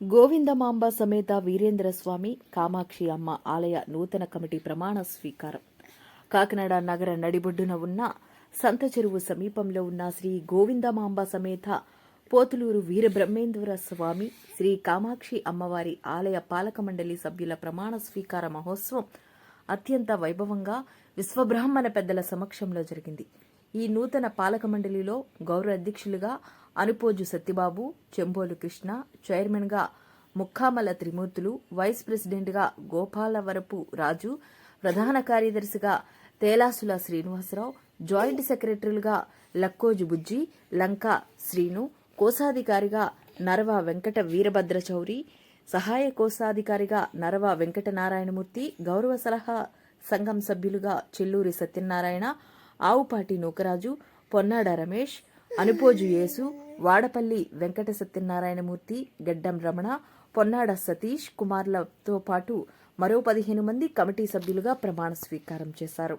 గోవిందమాంబ సమేత వీరేంద్ర స్వామి కామాక్షి అమ్మ ఆలయ నూతన కమిటీ ప్రమాణ స్వీకారం. కాకినాడ నగర నడిబొడ్డున ఉన్న సంత చెరువు సమీపంలో ఉన్న శ్రీ గోవిందమాంబ సమేత పోతులూరు వీరబ్రహ్మేంద్ర స్వామి శ్రీ కామాక్షి అమ్మవారి ఆలయ పాలక మండలి సభ్యుల ప్రమాణ స్వీకార మహోత్సవం అత్యంత వైభవంగా విశ్వబ్రాహ్మణ పెద్దల సమక్షంలో జరిగింది. ఈ నూతన పాలక మండలిలో గౌరవ అధ్యక్షులుగా అనుపోజు సత్యబాబు చెంబోలు కృష్ణ చైర్మన్గా ముక్కామల త్రిమూర్తులు వైస్ ప్రెసిడెంట్గా గోపాలవరపు రాజు ప్రధాన కార్యదర్శిగా తేలాసుల శ్రీనివాసరావు జాయింట్ సెక్రటరీలుగా లక్కోజు బుజ్జి లంకా శ్రీను కోశాధికారిగా నరవ వెంకట వీరభద్ర చౌరి సహాయ కోశాధికారిగా నరవ వెంకటనారాయణమూర్తి గౌరవ సలహా సంఘం సభ్యులుగా చెల్లూరి సత్యనారాయణ ఆవుపాటి నూకరాజు పొన్నాడ రమేష్ అనుపోజు యేసు వాడపల్లి వెంకట సత్యనారాయణమూర్తి గడ్డం రమణ పొన్నాడ సతీష్ కుమార్లతో పాటు మరో పదిహేను మంది కమిటీ సభ్యులుగా ప్రమాణ స్వీకారం చేశారు.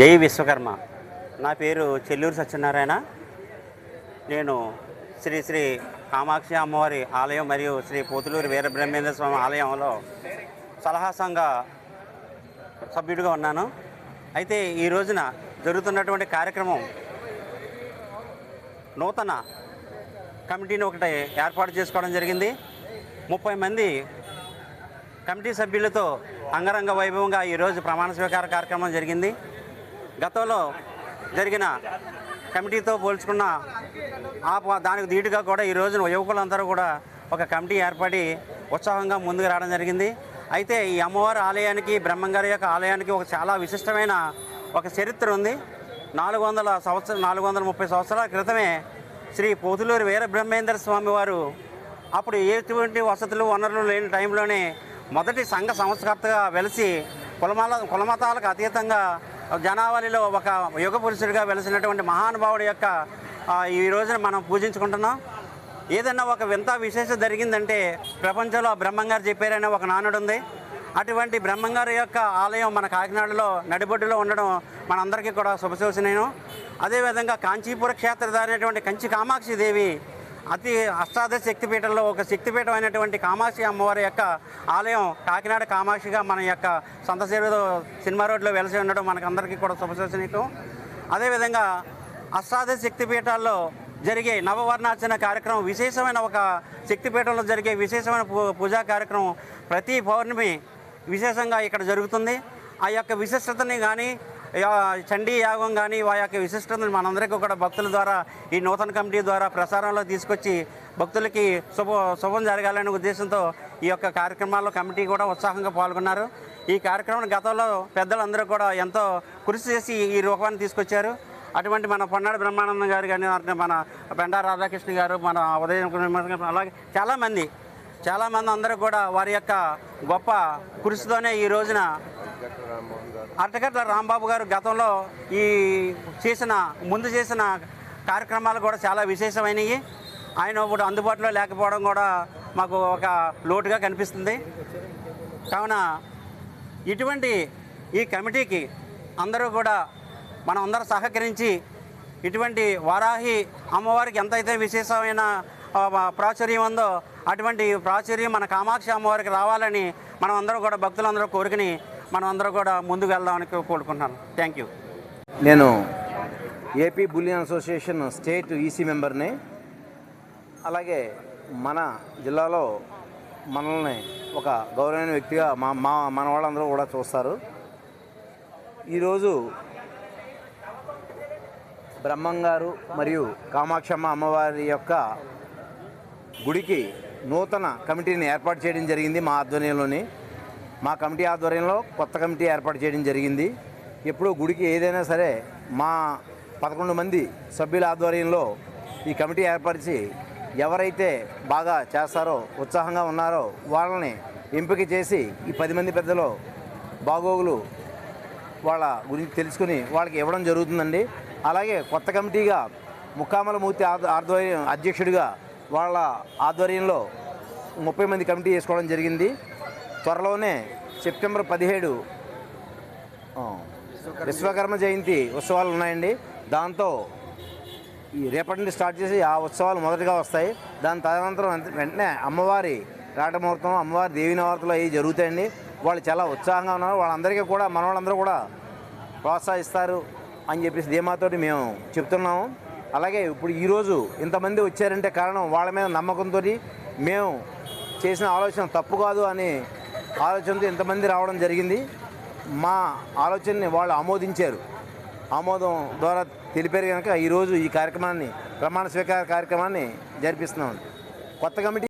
జై విశ్వకర్మ. నా పేరు చెల్లూరు సత్యనారాయణ. నేను శ్రీ శ్రీ కామాక్షి అమ్మవారి ఆలయం మరియు శ్రీ పోతులూరు వీరబ్రహ్మేంద్ర స్వామి ఆలయంలో సలహా సంఘ సభ్యుడిగా ఉన్నాను. అయితే ఈ రోజున జరుగుతున్నటువంటి కార్యక్రమం నూతన కమిటీని ఒకటి ఏర్పాటు చేసుకోవడం జరిగింది. ముప్పై మంది కమిటీ సభ్యులతో అంగరంగ వైభవంగా ఈరోజు ప్రమాణ స్వీకార కార్యక్రమం జరిగింది. గతంలో జరిగిన కమిటీతో పోల్చుకున్న ఆ ప- దానికి ధీటుగా కూడా ఈ రోజున యువకులందరూ కూడా ఒక కమిటీ ఏర్పడి ఉత్సాహంగా ముందుకు రావడం జరిగింది. అయితే ఈ అమ్మవారి ఆలయానికి బ్రహ్మంగారి యొక్క ఆలయానికి ఒక చాలా విశిష్టమైన ఒక చరిత్ర ఉంది. నాలుగు వందల సంవత్సరం నాలుగు వందల ముప్పై సంవత్సరాల క్రితమే శ్రీ పోతులూరు వీర బ్రహ్మేంద్ర స్వామి వారు అప్పుడు ఎటువంటి వసతులు వనరులు లేని టైంలోనే మొదటి సంఘ సంస్కర్తగా వెలిసి కులమాల కులమతాలకు అతీతంగా జనావళిలో ఒక యుగ పురుషుడిగా వెలిసినటువంటి మహానుభావుడి యొక్క ఈ రోజున మనం పూజించుకుంటున్నాం. ఏదన్నా ఒక వింత విశేషం జరిగిందంటే ప్రపంచంలో బ్రహ్మంగారు చెప్పారనే ఒక నానుడు ఉంది అటువంటి బ్రహ్మంగారి యొక్క ఆలయం మన కాకినాడలో నడిబొడ్డులో ఉండడం మనందరికీ కూడా శుభసూచనీయం అదేవిధంగా కాంచీపుర క్షేత్రధారి అయినటువంటి కంచి కామాక్షి దేవి అతి అష్టాదశ శక్తిపీఠంలో ఒక శక్తిపీఠం అయినటువంటి కామాక్షి అమ్మవారి యొక్క ఆలయం కాకినాడ కామాక్షిగా మన యొక్క సొంత సేవలో సినిమా రోడ్లో వెలసి ఉండడం మనకందరికీ కూడా శుభసూచనీయం అదేవిధంగా అష్టాదశ శక్తిపీఠాల్లో జరిగే నవవర్ణార్చన కార్యక్రమం విశేషమైన ఒక శక్తిపీఠంలో జరిగే విశేషమైన పూ- పూజా కార్యక్రమం ప్రతి పౌర్ణమి విశేషంగా ఇక్కడ జరుగుతుంది. ఆ యొక్క విశిష్టతని కానీ చండీ యాగం కానీ ఆ యొక్క విశిష్టతను మనందరికీ కూడా భక్తుల ద్వారా ఈ నూతన కమిటీ ద్వారా ప్రసారంలో తీసుకొచ్చి భక్తులకి శుభ శుభం జరగాలనే ఉద్దేశంతో ఈ యొక్క కార్యక్రమాల్లో కమిటీ కూడా ఉత్సాహంగా పాల్గొన్నారు. ఈ కార్యక్రమం గతంలో పెద్దలందరూ కూడా ఎంతో కృషి చేసి ఈ రూపాన్ని తీసుకొచ్చారు. అటువంటి మన పొన్నాడు బ్రహ్మానందం గారు కానీ మన పెండా రాధాకృష్ణ గారు మన ఉదయం అలాగే చాలామంది చాలామంది అందరూ కూడా వారి యొక్క గొప్ప కృషితోనే ఈ రోజున అట్టగట్ల రాంబాబు గారు గతంలో ఈ చేసిన ముందు చేసిన కార్యక్రమాలు కూడా చాలా విశేషమైనవి ఆయన ఇప్పుడు అందుబాటులో లేకపోవడం కూడా మాకు ఒక లోటుగా కనిపిస్తుంది. కావున ఇటువంటి ఈ కమిటీకి అందరూ కూడా మనం అందరూ సహకరించి ఇటువంటి వారాహి అమ్మవారికి ఎంతైతే విశేషమైన ప్రాచుర్యం ఉందో అటువంటి ప్రాచుర్యం మన కామాక్షి అమ్మవారికి రావాలని మనం అందరూ కూడా భక్తులందరూ కోరుకుని మనం అందరూ కూడా ముందుకు వెళ్దామని కోరుకుంటున్నాను. థ్యాంక్ యూ నేను AP bullion association state EC మెంబర్ని అలాగే మన జిల్లాలో మనల్ని ఒక గౌరవమైన వ్యక్తిగా మా మా మన వాళ్ళందరూ కూడా చూస్తారు. ఈరోజు బ్రహ్మంగారు మరియు కామాక్షమ్మ అమ్మవారి యొక్క గుడికి నూతన కమిటీని ఏర్పాటు చేయడం జరిగింది మా ఆధ్వర్యంలోని. మా కమిటీ ఆధ్వర్యంలో కొత్త కమిటీ ఏర్పాటు చేయడం జరిగింది. ఎప్పుడూ గుడికి ఏదైనా సరే మా పదకొండు మంది సభ్యుల ఆధ్వర్యంలో ఈ కమిటీ ఏర్పరిచి ఎవరైతే బాగా చేస్తారో ఉత్సాహంగా ఉన్నారో వాళ్ళని ఎంపిక చేసి ఈ పది మంది పెద్దలు బాగోగులు వాళ్ళ గురించి తెలుసుకుని వాళ్ళకి ఇవ్వడం జరుగుతుందండి. అలాగే కొత్త కమిటీగా ముక్కామల మూర్తి ఆధ్వర్యం అధ్యక్షుడిగా వాళ్ళ ఆధ్వర్యంలో ముప్పై మంది కమిటీ వేసుకోవడం జరిగింది. త్వరలోనే సెప్టెంబర్ పదిహేడు విశ్వకర్మ జయంతి ఉత్సవాలు ఉన్నాయండి. దాంతో ఈ రేపటి నుండి స్టార్ట్ చేసి ఆ ఉత్సవాలు మొదటగా వస్తాయి. దాని తదనంతరం వెంటనే అమ్మవారి రాటముహూర్తం అమ్మవారి దేవి నవరాత్రులు అవి జరుగుతాయండి. వాళ్ళు చాలా ఉత్సాహంగా ఉన్నారు. వాళ్ళందరికీ కూడా మన వాళ్ళందరూ కూడా ప్రోత్సహిస్తారు అని చెప్పేసి ధీమాతోటి మేము చెప్తున్నాము. అలాగే ఇప్పుడు ఈరోజు ఇంతమంది వచ్చారంటే కారణం వాళ్ళ మీద నమ్మకంతో మేము చేసిన ఆలోచన తప్పు కాదు అని ఆలోచనతో ఇంతమంది రావడం జరిగింది. మా ఆలోచనని వాళ్ళు ఆమోదించారు. ఆమోదం ద్వారా తెలిపారు కనుక ఈరోజు ఈ కార్యక్రమాన్ని ప్రమాణ స్వీకార కార్యక్రమాన్ని జరిపిస్తున్నాం. కొత్త కమిటీ